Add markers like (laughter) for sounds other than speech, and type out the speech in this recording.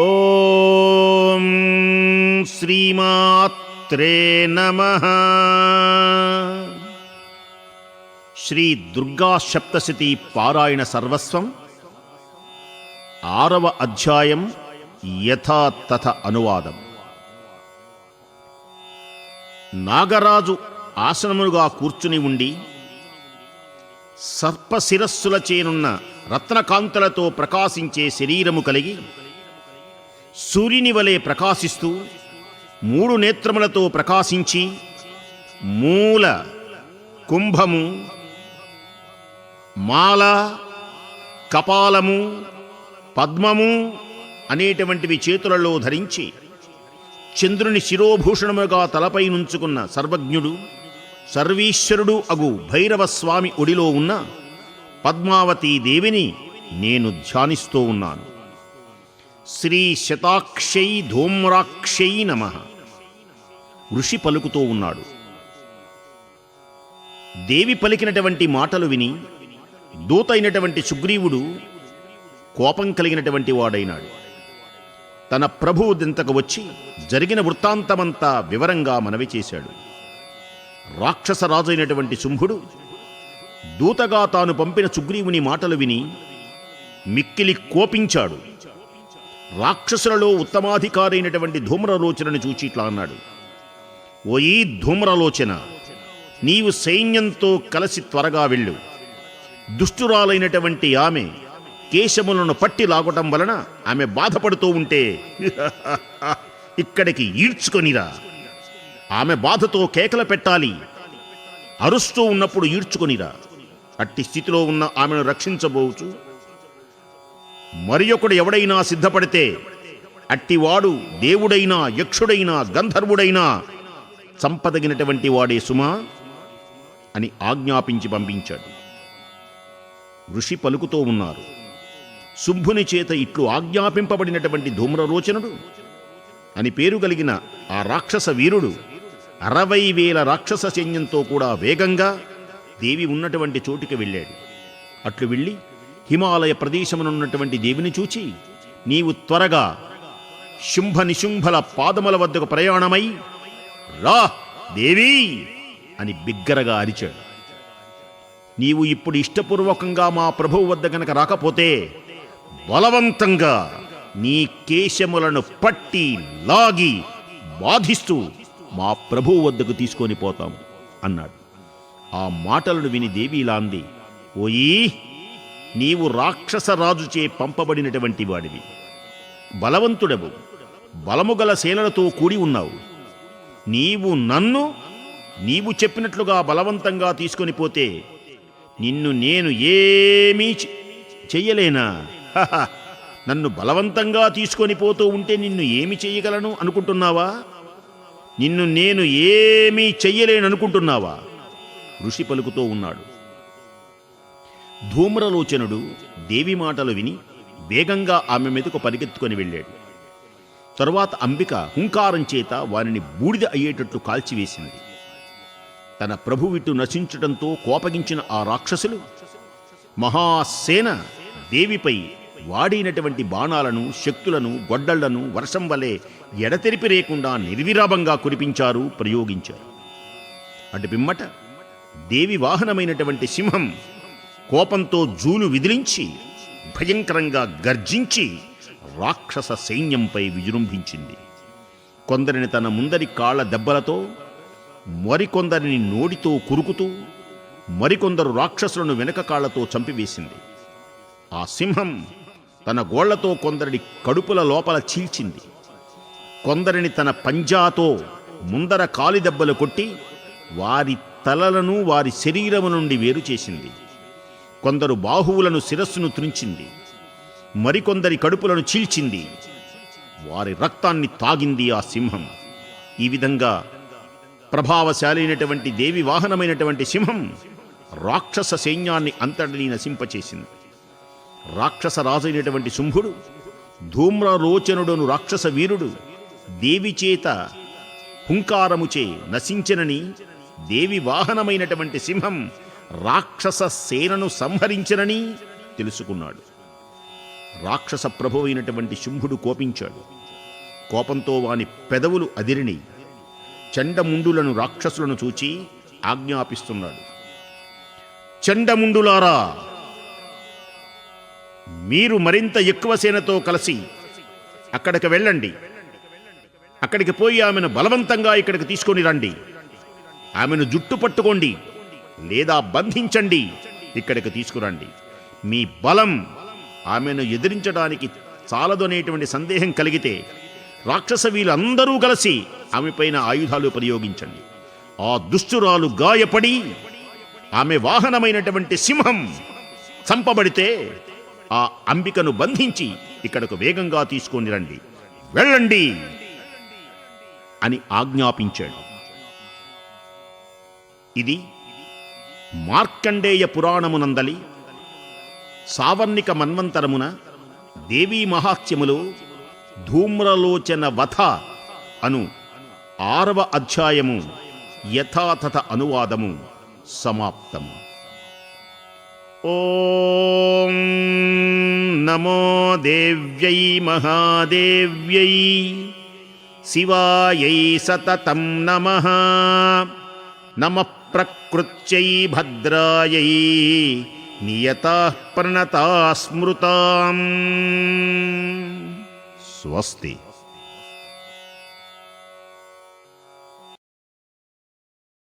ఓం శ్రీమాత్రే నమ. శ్రీ దుర్గా సప్తశతి పారాయణ సర్వస్వం. ఆరవ అధ్యాయం యథాతథ అనువాదం. నాగరాజు ఆసనములుగా కూర్చుని ఉండి సర్పశిరస్సుల చేనున్న రత్నకాంతలతో ప్రకాశించే శరీరము కలిగి సూర్యుని వలె ప్రకాశిస్తూ మూడు నేత్రములతో ప్రకాశించి మూల కుంభము మాల కపాలము పద్మము అనేటువంటివి చేతులలో ధరించి చంద్రుని శిరోభూషణముగా తలపై నుంచుకున్న సర్వజ్ఞుడు సర్వీశ్వరుడు అగు భైరవ స్వామి ఒడిలో ఉన్న పద్మావతీ దేవిని నేను ధ్యానిస్తూ ఉన్నాను. శ్రీ శతాక్షై ధూమ్రాక్షై నమ. ఋషి పలుకుతూ ఉన్నాడు. దేవి పలికినటువంటి మాటలు విని దూతైనటువంటి సుగ్రీవుడు కోపం కలిగినటువంటి వాడైనాడు. తన ప్రభువు దింతకు వచ్చి జరిగిన వృత్తాంతమంతా వివరంగా మనవి చేశాడు. రాక్షసరాజైనటువంటి శుంభుడు దూతగా తాను పంపిన సుగ్రీవుని మాటలు విని మిక్కిలి కోపించాడు. రాక్షసులలో ఉత్తమాధికారైనటువంటి ధూమ్రలోచనను చూచి ఇట్లా అన్నాడు. ఓయి ధూమ్రలోచన నీవు సైన్యంతో కలిసి త్వరగా వెళ్ళు. దుష్టురాలైనటువంటి ఆమె కేశములను పట్టి లాగటం వలన ఆమె బాధపడుతూ ఉంటే (laughs) ఇక్కడికి ఈడ్చుకొనిరా. ఆమె బాధతో కేకలు పెట్టాలి. అరుస్తూ ఉన్నప్పుడు ఈడ్చుకొనిరా. అట్టి స్థితిలో ఉన్న ఆమెను రక్షించబోచు. మరి ఒకడు ఎవడైనా సిద్ధపడితే అట్టివాడు దేవుడైనా యక్షుడైనా గంధర్వుడైనా చంపదగినటువంటి వాడే సుమా అని ఆజ్ఞాపించి పంపించాడు. ఋషి పలుకుతూ ఉన్నారు. శుంభుని చేత ఇట్లు ఆజ్ఞాపింపబడినటువంటి ధూమ్రలోచనుడు అని పేరు కలిగిన ఆ రాక్షస వీరుడు అరవై వేల రాక్షస సైన్యంతో కూడా వేగంగా దేవి ఉన్నటువంటి చోటుకి వెళ్ళాడు. అట్లు వెళ్ళి హిమాలయ ప్రదేశమునున్నటువంటి దేవిని చూచి నీవు త్వరగా శుంభ నిశుంభల పాదముల వద్దకు ప్రయాణమై రా దేవి అని బిగ్గరగా అరిచాడు. నీవు ఇప్పుడు ఇష్టపూర్వకంగా మా ప్రభువు వద్ద గనక రాకపోతే బలవంతంగా నీ కేశములను పట్టి లాగి బాధిస్తూ మా ప్రభువు వద్దకు తీసుకొని పోతాం అన్నాడు. ఆ మాటలను విని దేవి ఇలా అంది నీవు రాక్షస రాజుచే పంపబడినటువంటి వాడివి. బలవంతుడవు. బలముగల సేనలతో కూడి ఉన్నావు. నీవు నన్ను నీవు చెప్పినట్లుగా బలవంతంగా తీసుకొని పోతే నిన్ను నేను ఏమీ చె- చెయ్యలేనా? హహ, నన్ను బలవంతంగా తీసుకొని పోతూ ఉంటే నిన్ను ఏమి చెయ్యగలను అనుకుంటున్నావా? నిన్ను నేను ఏమీ చెయ్యలేననుకుంటున్నావా? ఋషి పలుకుతూ ఉన్నాడు. ధూమ్రలోచనుడు దేవి మాటలు విని వేగంగా ఆమె మీదకు పరిగెత్తుకొని వెళ్ళాడు. తరువాత అంబిక హుంకారం చేత వారిని బూడిద అయ్యేటట్లు కాల్చివేసింది. తన ప్రభువిటు నశించటంతో కోపగించిన ఆ రాక్షసులు మహాసేన దేవిపై వాడినటువంటి బాణాలను శక్తులను గొడ్డళ్ళను వర్షం వలె ఎడతెరిపి లేకుండా నిర్విరాభంగా కురిపించారు ప్రయోగించారు. అటు పిమ్మట దేవి వాహనమైనటువంటి సింహం కోపంతో జూలు విదిలించి భయంకరంగా గర్జించి రాక్షస సైన్యంపై విజృంభించింది. కొందరిని తన ముందరి కాళ్ళ దెబ్బలతో మరికొందరిని నోటితో కురుకుతూ మరికొందరు రాక్షసులను వెనక కాళ్ళతో చంపివేసింది. ఆ సింహం తన గోళ్ళతో కొందరిని కడుపుల లోపల చీల్చింది. కొందరిని తన పంజాతో ముందర కాలి దెబ్బలు కొట్టి వారి తలలను వారి శరీరము నుండి వేరు చేసింది. కొందరు బాహువులను శిరస్సును త్రుంచింది. మరికొందరి కడుపులను చీల్చింది. వారి రక్తాన్ని తాగింది ఆ సింహం. ఈ విధంగా ప్రభావశాలైనటువంటి దేవి వాహనమైనటువంటి సింహం రాక్షస సైన్యాన్ని అంతటినీ నశింపచేసింది. రాక్షస రాజైనటువంటి శుంభుడు ధూమ్రలోచనుడను రాక్షస వీరుడు దేవి చేత హుంకారముచే నశించనని దేవి వాహనమైనటువంటి సింహం రాక్షస సేనను సంహరించనని తెలుసుకున్నాడు. రాక్షస ప్రభు అయినటువంటి శుంభుడు కోపించాడు. కోపంతో వాని పెదవులు అదిరిని చండముండులను రాక్షసులను చూచి ఆజ్ఞాపిస్తున్నాడు. చండముండులారా మీరు మరింత ఎక్కువ సేనతో కలిసి అక్కడికి వెళ్ళండి. అక్కడికి పోయి ఆమెను బలవంతంగా ఇక్కడికి తీసుకొని రండి. ఆమెను జుట్టు పట్టుకోండి. లేదా బంధించండి. ఇక్కడికి తీసుకురండి. మీ బలం ఆమెను ఎదిరించడానికి చాలదనేటువంటి సందేహం కలిగితే రాక్షస వీళ్ళందరూ కలిసి ఆమెపైన ఆయుధాలు ప్రయోగించండి. ఆ దుష్టురాలు గాయపడి ఆమె వాహనమైనటువంటి సింహం చంపబడితే ఆ అంబికను బంధించి ఇక్కడకు వేగంగా తీసుకొని రండి. వెళ్ళండి అని ఆజ్ఞాపించాడు. ఇది మార్కండేయ పురాణమునందలి సావర్ణిక మన్వంతరమున దేవీ మహాత్యములో ధూమ్రలోచన వథ అను ఆరవ అధ్యాయము యథాతథ అనువాదము సమాప్తము. ఓం నమో దేవ్యై మహాదేవ్యై శివాయై సతతం నమ. నమ ప్రకృత్యై భద్రాయై నియతా ప్రణతా స్మృతాం. స్వస్తి.